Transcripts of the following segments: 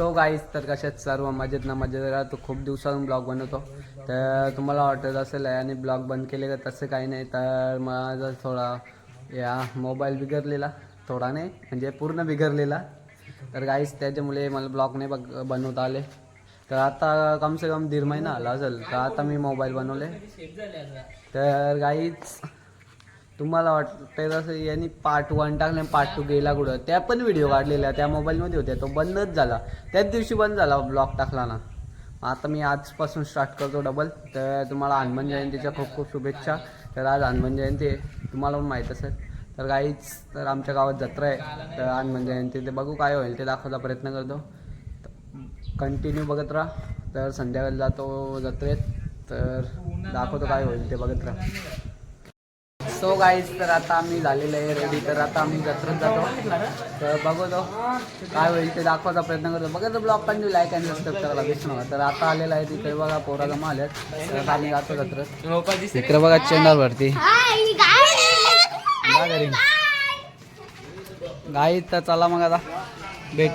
So guys तर कशात सर्व मजेत ना मजेत राहा तो खूप दिवसातून ब्लॉग बनवतो. तर तुम्हाला वाटत असेल आणि ब्लॉग बंद केले का? तसं काही नाही. तर माझा थोडा या मोबाईल बिघडलेला. थोडा नाही म्हणजे पूर्ण बिघडलेला. तर गाईज त्याच्यामुळे मला ब्लॉग नाही बघ बनवता आले. तर आता कम से कम दीड महिना आला असेल. तर आता मी मोबाईल बनवले. तर गाईच तुम्हाला वाटतंय तसं यांनी पार्ट वन टाकले पार्ट टू गेला कुठं? त्या पण व्हिडिओ काढलेल्या त्या मोबाईलमध्ये होत्या. तो बंदच झाला. त्याच दिवशी बंद झाला ब्लॉग टाकला ना. आता मी आजपासून स्टार्ट करतो डबल तर तुम्हाला हनुमान जयंतीच्या खूप खूप शुभेच्छा. तर आज हनुमान जयंती आहे. तुम्हाला पण माहीत असेल. तर काहीच तर आमच्या गावात जत्रा आहे. तर हनुमान जयंती ते बघू काय होईल ते दाखवायचा प्रयत्न करतो. कंटिन्यू बघत राहा. तर संध्याकाळी जातो जत्रेत. तर दाखवतो काय होईल ते बघत राहा. सो गाईज तर आता आम्ही झालेलं आहे रेडी तर आता आम्ही जत्रेत जातो. तर बघतो काय होईल ते दाखवायचा प्रयत्न करतो. बघा तर ब्लॉग पण लाईक आणि सबस्क्राईब करायला विसरू नका. तर आता आलेलं आहे तिथे बघा पोरा जमा आल्यात तर आता आम्ही जातो जत्रेत. इकडे बघा चेंडारवरती जा गाई तर चला मग आता. भेट.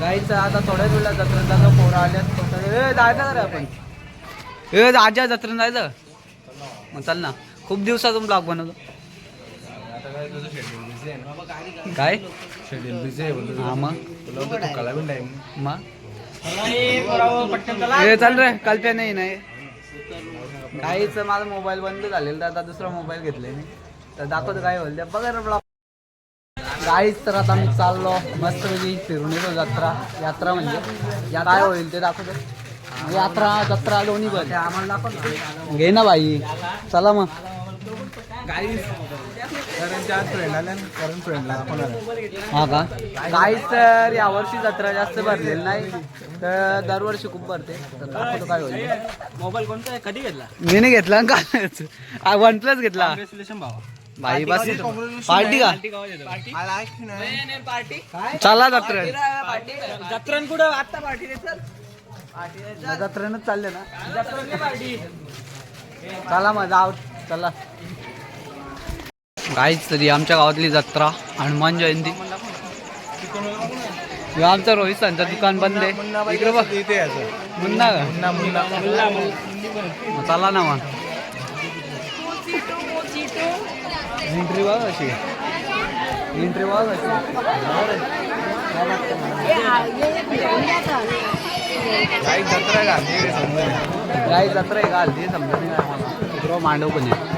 गाईचं आता थोड्याच वेळेला जत्रेत जातो. पोरं आल्यात जायचं रे आपण. ए आजा जत्रेत जायचं. मग चल ना. खूप दिवसातून ब्लॉग बनवतो. काय शेड्यूल बिझी आहे बोलतो हा मग? तुला होतं ठोकायला पण टाइम मग ए चल रे कल्प्या नाही नाही. काहीच माझा मोबाईल बंद झालेला तर आता दुसरा मोबाईल घेतलाय मी. तर दाखवतो काय होईल ते. बघा ब्लॉग. काहीच तर आता आम्ही चाललो मस्तपैकी फिरून येतो जत्रा. यात्रा म्हणजे. या काय होईल ते दाखवतो. यात्रा जत्रा दोन्ही पण. दाखव घे ना बाई. चला मग. हा का? काहीच तर यावर्षी जत्रा जास्त भरलेली नाही. तर दरवर्षी खूप भरते. तर दाखवतो काय होईल. मोबाईल कोणता आहे? कधी घेतला? मी नाही घेतला ना का? वन प्लस घेतला. भाई बस. पार्टी का? पार्टी चला जत्रेत जत्रण कुठं? आता पार्टी जत्रेनच चालले ना? चला मग जाऊ. चला. काहीच तरी आमच्या गावातली जत्रा हनुमान जयंती. आमचा रोहित सांचा दुकान बंद आहे. इकडे बघ. इथे मुन्ना का? मुन्ना मुन्ना चला ना मग. एंट्री बघ अशी. एंट्री बघ अशी. काही जत्रा आहे का आमच्या काय जत्रा आहे का हल्ली नाही बाबा मांडव पण आहे.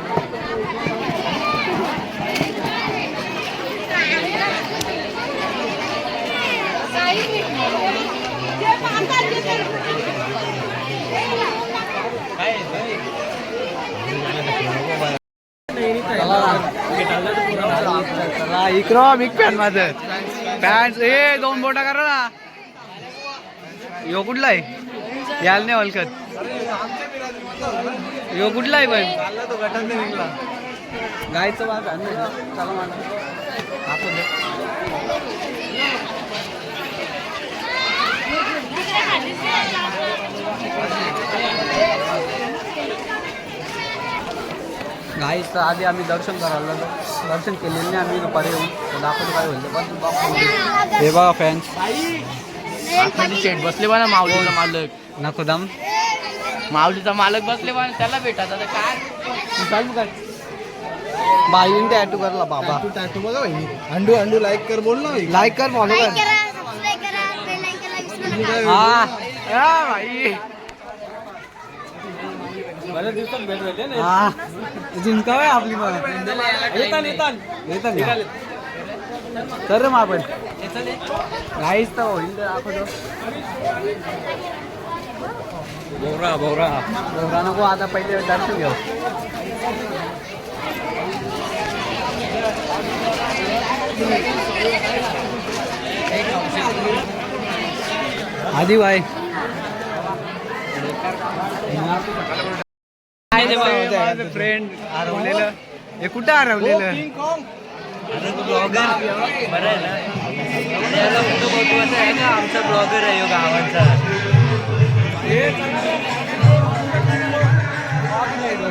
चला ना. चला बिग फॅन माझं पॅन्ट ए दोन बोटा करा ना. यो कुठला आहे? याल नाही ओळखत यो कुठला आहे पण चालला तो गटात नाही निघला. गायचं आहे ना. चला मला आपण. गाईचं आधी आम्ही दर्शन करायला दर्शन केलेलं नाही आम्ही दुपारी येऊन. दाखवतो काय होईल. हे बघा फॅन्स बसले बा ना माऊलीचा मालक. नको दम. माऊलीचा मालक बसले बा त्याला भेटत आता काय? चालू काय बाईन टॅटू करला बाबा. टॅटू टॅटू बघा भाई अंडू अंडू लाईक कर बोल ना. लाईक कर फॉलो कर. हा. हा, भाई बऱ्याच दिवसात भेट भेटले ना. हा. जिंकाव आहे आपली मग येतात येतात येतं का? कर रे मग आपण गाईच तर होईल तर दाखवतो बोरा बोरा. एवढा नको आता पहिले दर्शन घेऊ. आधी बाय फ्रेंड हरवलेलं. हे कुठं हरवलेलं? ब्लॉगर बरं आहे ना. याला कुठं महत्वाचं आहे का आमचा ब्लॉगर आहे यो गावांचा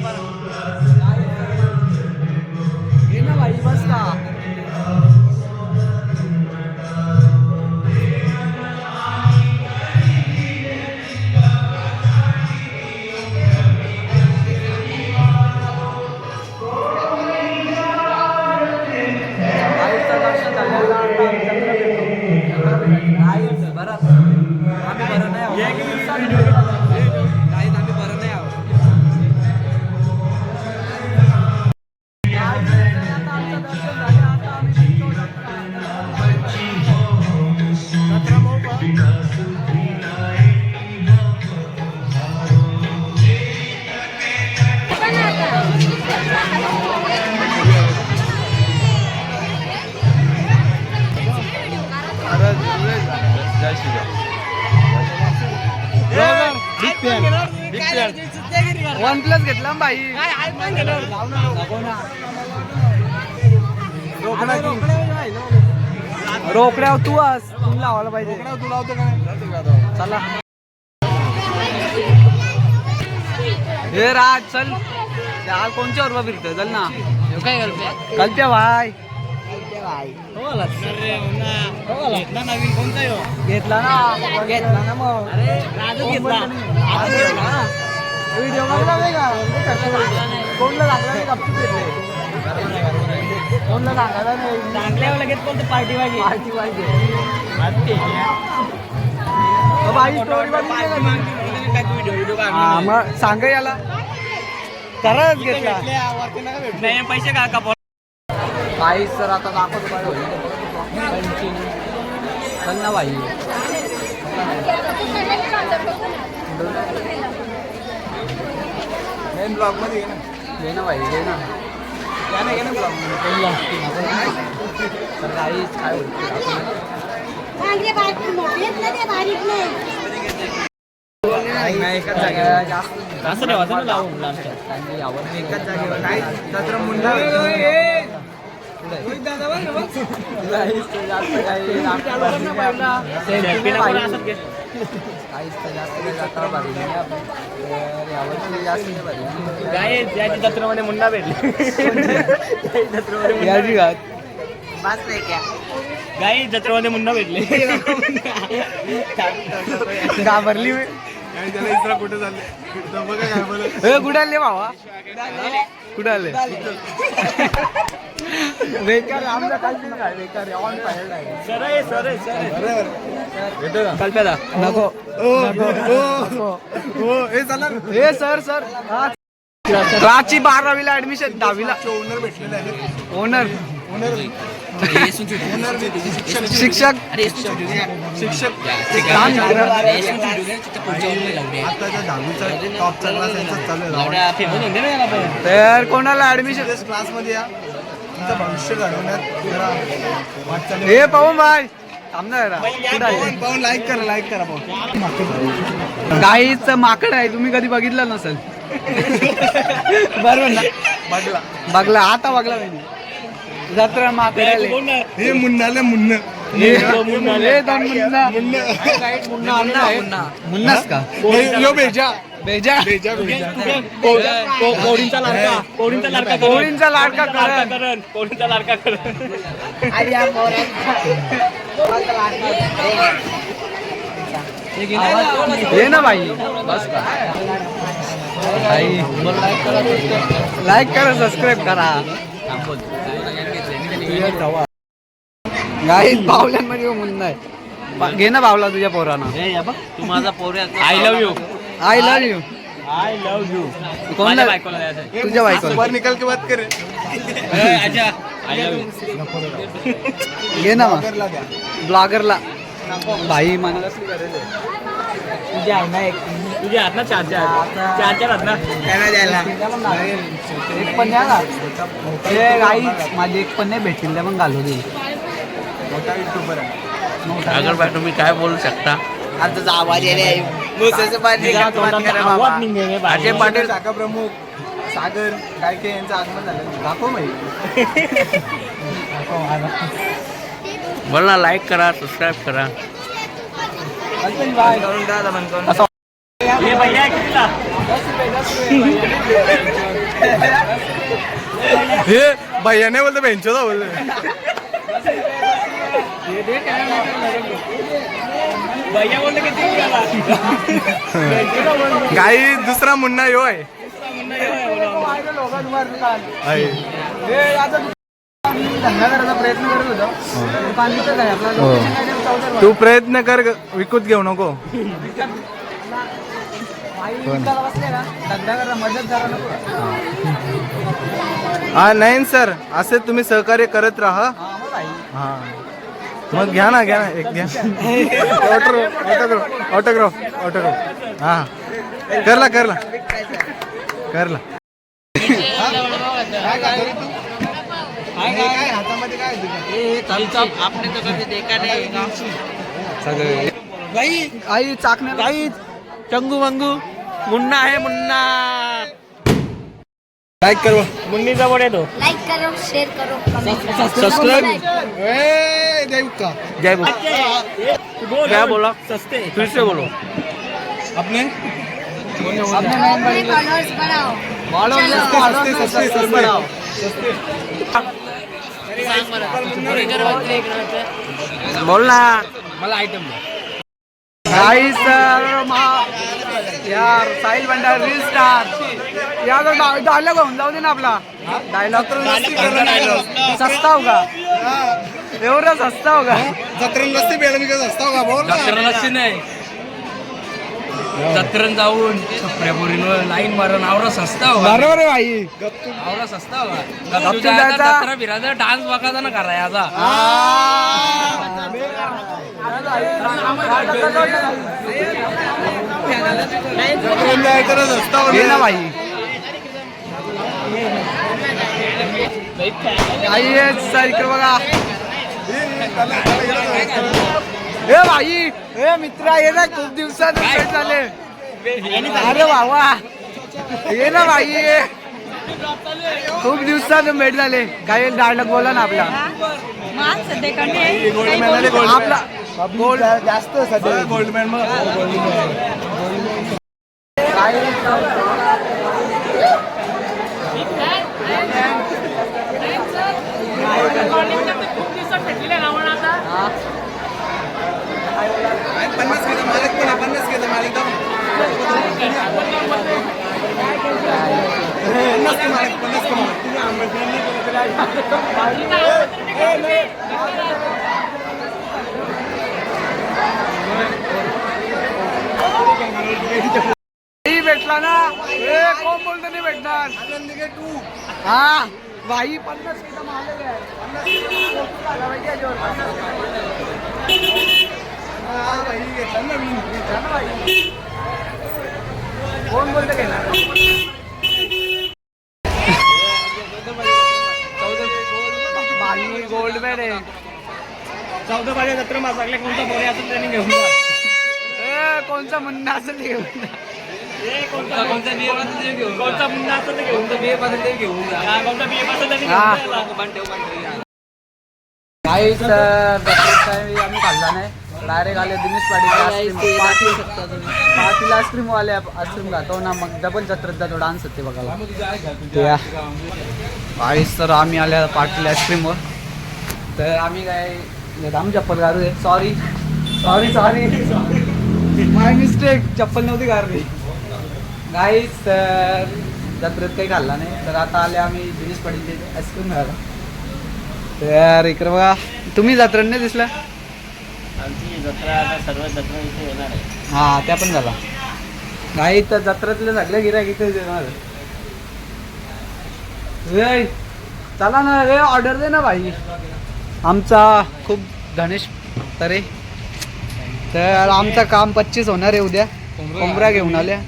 चल. प्लस घेतला ना भाई रोकड्या तू अस तू लावायला पाहिजे. तू लावतो चला. हे राज चल. त्या कोणच्या बरोबर फिरतोय? चल ना. काय भाई. नवीन कोणता यो घेतला. ना घेतला ना. मग राजू घेतला. व्हिडिओ बघला नाही का? कोणला लागला नाही गपचूप घेतले कोणला सांगायला नाही. चांगल्या लगेच कोणतं पार्टी पाहिजे पार्टी पाहिजे? हा, मग सांग याला. खरंच घेतला. नाही पैसे का का काही सर आता दाखवतो बाई. चल ना. बाई मेन ब्लॉगमध्ये घे ना घे ना बाई घे ना घ्या ना घे ना ब्लॉग काही काय चांगले नाही नाही एकाच जागेवर जास्त असं ठेवायचं ना लावून लास्ट त्यांची आवड एकाच जागेवर नाही जत्रा मुंडा जास्त काही काहीच जास्त काही जत्रा भरली नाही आपण. तर यावर्षी जास्त नाही भरली. काय याची जत्रेमध्ये मुंडा भेटले. जत्रेमध्ये याची घात. गाई जत्रेमध्ये मुंडा भेटले. घाबरली मी. ए, कुठे आले भावा कुठे आले? बेकार आमचा कालची काय बेकार ऑन फायर आहे. सर आहे सर आहे सर आहे. कल्प्याला नको. हे सर सर. राची बारावीला ऍडमिशन दहावीला. ओनर भेटलेले आहेत. ओनर शिक्षक. शिक्षक. आहे. पण. तर कोणाला ऍडमिशन क्लासमध्ये या. तुमचं भविष्य घडवण्यात जरा वाटचाल हे पाहू बाय? पाहून लाईक करा. लाईक करा पाहून गाईच माकड आहे तुम्ही कधी बघितलं नसेल. बरोबर ना? बघला. बघला आता बघला मी. जत्रा माकड आले. हे मुन्नाले मुन्न. हे हे दोन मुन्ना. मुन्ना. मुन्ना मुन्नाच का? यो बेजा. बेजा. बेजा कोडींचा लाडका. कोडींचा लाडका लाडका करण. कोडींचा लाडका करण. ये ना भाई बस का भाई लाईक करा सबस्क्राईब करा. गाई बावल्यांमध्ये आहे घे ना बावला तुझ्या पोरानं. तू माझा पोऱ्या I love you I love you I love you कोण माझ्या बायकोला तुझ्या बायको वर निकल के बात करे. अच्छा. आय लव्ह यू ना मग ब्लॉगरला भाई मला कसली गरज आहे तुझे आहे ना एक. तुझे आहेत ना चार चार. चार चार आहेत ना त्यांना द्यायला. एक पण द्या ना. गाई माझी एक पण नाही भेटतील त्या पण घालू दे. अगर भाई तुम्ही काय बोलू शकता? आता तुझा आवाज येणे मुसाचं पाणी. अजय पाटील शाखा प्रमुख सागर गायके यांचं आगमन झालं. दाखव माहिती बोल ना लाईक करा सबस्क्राईब करा. हे भैया हे भैया नाही बोलतो. बेंचो बोलतो भैया बोलले किती निघाला? गाई दुसरा मुन्ना यो आहे दुकान इथंच आहे? तू प्रयत्न कर विकूत घेऊ नको. भाई विकायला बसले ना धंदा करा मदत करा नको. हा नाही सर असे तुम्ही सहकार्य करत राहा. हा. मग घ्या ना घ्या ना एक घ्या. Autograph autograph autograph. ऑटोग्राफ हा. करला करला. करला. हातामध्ये काय आपने तो कभी देखा नहीं भाई आई चाकण्या काही चंगू मंगू मुन्ना आहे मुन्ना. लाईक कर। मुन्नीचा बोल येतो लाइक करो शेयर करो सबस्क्राईब देऊ का जय बोल क्या बोला? सस्ते। फिर से बोलो। अपने. बोल ना मला आयटम यार साहिल भंडार रील स्टार या डायलॉग होऊन जाऊ दे ना आपला. डायलॉग सस्ता होगा. एवढा सस्ता होगा. जत्रेला नसते बेळ मी कसं असतो का बोल जत्रेला नाही. जत्रेन जाऊन छपऱ्यापुरीनं लाईन मारून आवरा सस्ता हो बरोबर आहे भाई. आवरा सस्ता हो गपचूप जायचा. जत्रा फिरायचा डान्स बघायचा ना करा याचा. जत्रेला सर इकडे बघा हे भाई हे मित्र ये ना खूप दिवसात झाले. अरे बाबा ये ना भाई ये खूप दिवसात भेट झाले. काही डायलॉग बोला ना आपला. आपला गोल्ड जास्त सध्या गोल्डमॅन पन्नास किलो मालक पण आहे पन्नास किलो मालक पन्नास के मालक पन्नास के मालक तुम्ही आंबेडकरांनी नाही भेटला ना. ए कोण बोलतो नाही भेटणार? हा भाई पन्नास किलो मालक आहे. कोण बोलतं घेणार? ना चौदा पाहिजे जत्रा मासाकले कोणता बोरे असेल त्यांनी घेऊन जा. ए, कोणचा म्हणणं असेल ते घेऊन जा. कोणता कोणता बिये पासून ते घेऊन कोणता मुन्ना असेल ते घेऊन जा. बिये पासून ते घेऊन जा. कोणता बिये पासून त्यांनी हा. घेऊन जा. बंद ठेव बंद ठेव काही सर काही आम्ही खाल्ला नाही. डायरेक्ट आले दिनेश पाटील पाटील आईस्क्रीम वाले आईस्क्रीम खातो ना मग डबल जत्रेत जातो डान्स होते बघायला. काहीच तर आम्ही आल्या पाटील आईस्क्रीमवर तर आम्ही काय दाम चप्पल घालू दे. Sorry sorry sorry my mistake चप्पल नव्हती घालली गाईस तर जत्रेत काही खाल्ला नाही. तर आता आले आम्ही दिनेश पाटीलचे आईस्क्रीम खायला तर इकडे बघा. तुम्ही जत्रेत नाही दिसला? आमची जत्रा आता सर्व जत्रा इथे येणार आहे. हा त्या पण झाला. गाई तर जत्रेतले सगळे गिरायक इथेच येणार चला ना. रे ऑर्डर दे ना भाई. आमचा खूप गणेश तरे. तर आमचं काम पच्चीस होणार आहे उद्या. कोंबऱ्या घेऊन आल्या.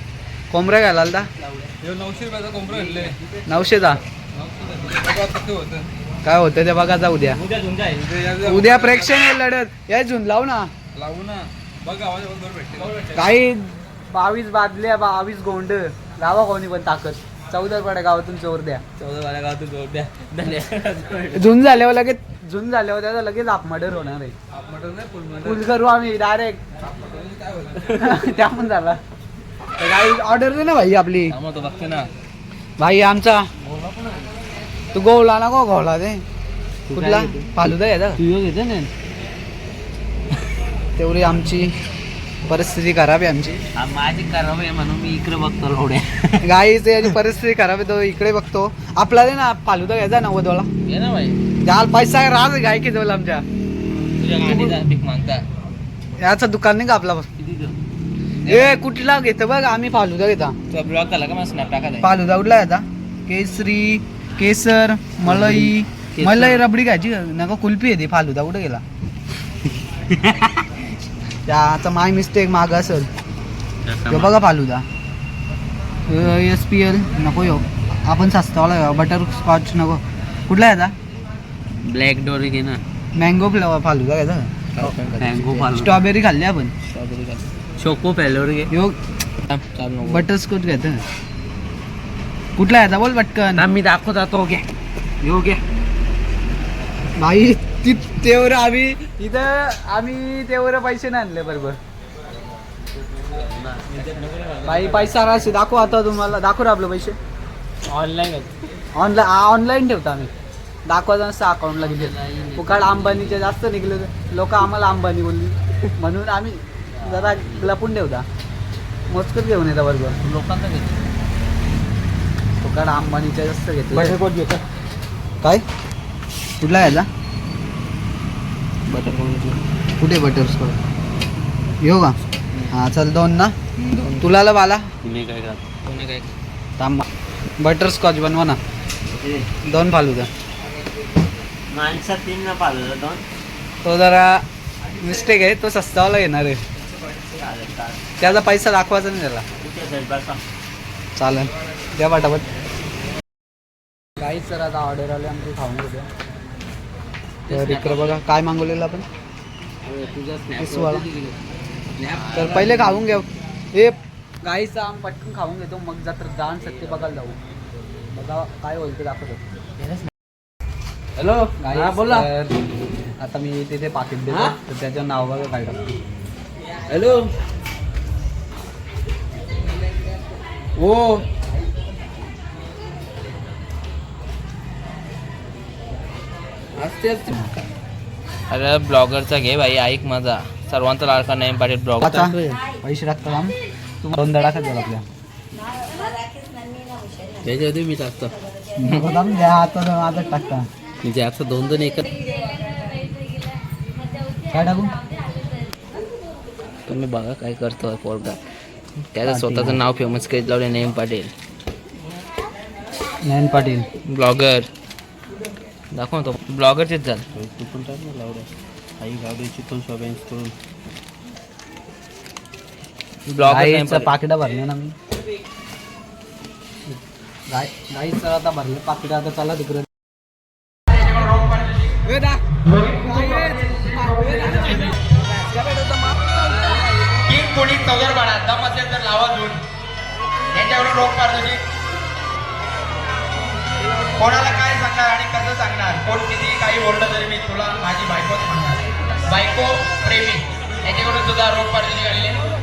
कोंबऱ्या घ्यायला आलता नऊशे रुपयाचा कोंबडा आणले नऊशेचा होतं काय होतं ते बघायचा उद्या उद्या उद्या प्रेक्षणीय लढत. या झुन लावू ना. लावू ना. बघ काही बावीस बादल्या बावीस गोंड. लावा कोणी पण ताकद. चौदा पड्या गावातून चोर द्या. चौदा बारा गावातून जोड द्या. धन्यवाद. झुन झाल्यावर लगेच झुन झाल्यावर त्याचा लगेच आप मर्डर होणार आहे. फुल करू आम्ही डायरेक्ट त्या पण झाला. तर ऑर्डर दे ना भाई आपली. तो बघते ना. भाई आमचा. तू गोवला ना गो गोवला ते कुठला? फालुदा घेते ना? तेवढी आमची. परिस्थिती खराब आहे आमची. हा, माझी करावं आहे म्हणून मी इकडे बघतो लोड्या गाईच याची परिस्थिती खराब आहे तो इकडे बघतो. आपला दे ना फालुदा घ्यायचा नव्वदवाला ना भाई. जाल पैसा राज गाय की जवळ आमच्या. तुझ्या गाडीचा भीक मागता. याचं दुकान नाही का आपला? किती देऊ? ए कुठला घेतो बघ आम्ही फालुदा घेता. तुला ब्लॉग झाला का मला स्नॅप टाका फालुदा कुठला घेता केसरी केसर मलई. केसर. मलई रबडी घ्यायची का? नका कुल्फी येते फालुदा कुठे गेला? त्याचा माय मिस्टेक माग असेल. ह्यो बघा फालुदा. एस पी एल नको यो. आपण सस्तावाला बटर स्कॉच नको. कुठला घ्यायचा ब्लॅक डोरी घे ना. मँगो फ्लेवर फालुदा घ्यायचा मँगो फालू स्ट्रॉबेरी खाल्ली आपण. चोको फ्लेवर घे. यो. बटर स्कॉच घ्यायचं. कुठला घ्यायचा बोल पटकन. ना मी दाखवतो तो घे. यो घे. भाई ती तेवढं आम्ही इथं आम्ही तेवढं पैसे नाही आणले बरोबर. भाई पैसा राहते दाखव आता तुम्हाला. दाखव रे आपले पैसे ऑनलाईन ऑनलाईन ऑनलाईन ठेवतो आम्ही. दाखवायचं नसतं अकाउंटला किती. फुकाड अंबानीचे जास्त निघले लोक आम्हाला अंबानी बोलली. म्हणून आम्ही जरा लपून ठेवता. मोजकच घेऊन येतात बरोबर. लोकांना घेतो. फुकाड अंबानीच्या जास्त घेतले काय? कुठला कोण कुठे बटर स्कॉच येऊ का? हा चल दोन ना. तुला ला बाला तुम्ही काय काय? थांब. बटर स्कॉच बनवा ना. दोन फालुदा माणसात तीन ना पाहिलं दोन. तो जरा मिस्टेक आहे तो सस्तावाला घेणार आहे. त्याचा पैसा दाखवायचा नाही त्याला. चालेल. द्या पटापट. काहीच सर आता ऑर्डर आले आमची खाऊन घेतो. तर इकडं बघा काय मागवलेलं आपण? पिसवाला. तर पहिले खाऊन घेऊ हे गाईचं आम पटकन खाऊन घेतो. मग जात्र दान सत्य बघायला जाऊ. बघा काय बोलते दाखवतो. हॅलो हा, बोला. आता मी तिथे पाकिट देतो? तर त्याचं नाव बघा काय टाकतो हॅलो ओ असते असते. अरे ब्लॉगरचा घे भाई ऐक माझा. सर्वांचा लाडका नाही पाटील ब्लॉग आता पैसे टाकतो आम. तुम्हाला दोन दडा खात आपल्या. त्याच्यामध्ये मी टाकतो. द्या आता टाकता. म्हणजे आता दोन दोन एकच काय टाकू? तुम्ही बघा काय करतो पोरगा. त्याचं स्वतःचं नाव फेमस करीत लावले नेम पाटील. नयन पाटील. ब्लॉगर. दाखव तो. ब्लॉगरचेच झाल. गाईचं ब्लॉगर पाकिटा भरले ना मी. गाय गाईचं आता भरले. पाकिटा आता चला तिकडे तीन कोणी चौदर बाळा दम असेल तर लावा धुवून यांच्याकडून रोग पारदर्शी कोणाला काय सांगणार आणि कसं सांगणार? कोण किती काही बोललं तरी मी तुला माझी बायकोच म्हणणार. बायको प्रेमी. याच्याकडून सुद्धा रोग पाडली गेलेली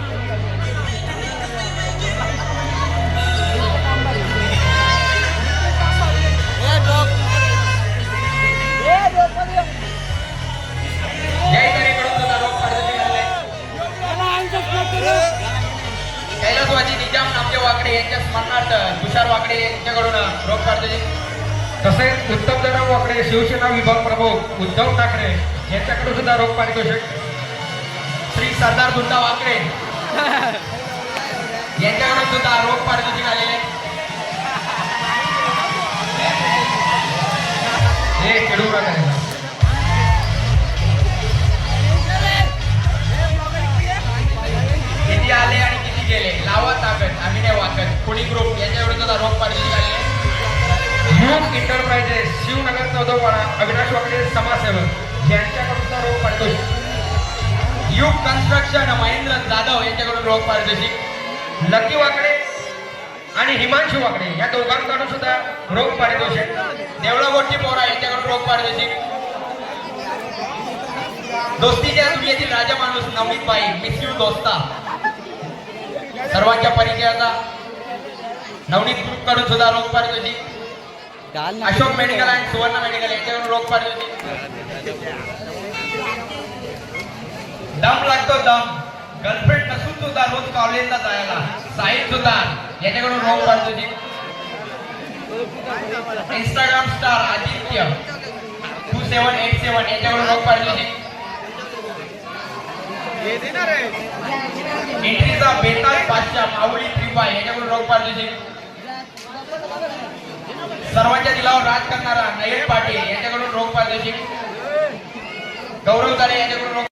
प्रमुख उद्धव ठाकरे यांच्याकडून सुद्धा रोख पारितोषिक. श्री सरदार दुंडा वाकरे यांच्याकडून सुद्धा रोख पारितोषिक आलेले हे किती आले आणि किती गेले? लावा ताकद अभिनय वाकत कुणी ग्रुप यांच्याकडून सुद्धा रोख पारितोषिक आलेले युग इंटरप्राइजेस शिवनगर चौदवाडा अविनाश वाकडे समाजसेवक यांच्याकडून रोग पारितोषिक. युग कन्स्ट्रक्शन महेंद्र जाधव यांच्याकडून रोग पारितोषिक. लकी वाकडे आणि हिमांशु वाकडे या दोघांकडून सुद्धा रोग पारितोषिक. देवळा गोष्टी पोरा यांच्याकडून रोग पारितोषिक. दोस्तीच्या दुनियेतील राजा माणूस नवनीत बाई मिस यू दोस्ता. सर्वांच्या परिचयाचा. नवनीत ग्रुपकडून सुद्धा रोग पारितोषिक. Ashok medical and Suvarna medical यांच्याकडून रोख पारितोषिक दम लागतो दम. गर्लफ्रेंड नसून सुद्धा रोज कॉलेजला जायला साहिल सुद्धा याच्याकडून रोग पारितोषिक Instagram star Aditya two seven eight seven याच्याकडून रोग पारितोषिक एंट्रीचा बेताल बादशाह माऊली त्रिपा याच्याकडून रोग पारितोषिक सर्वांच्या दिलावर राज करणारा नयन पाटील यांच्याकडून रोग पारितोषिक गौरव तारे यांच्याकडून रोग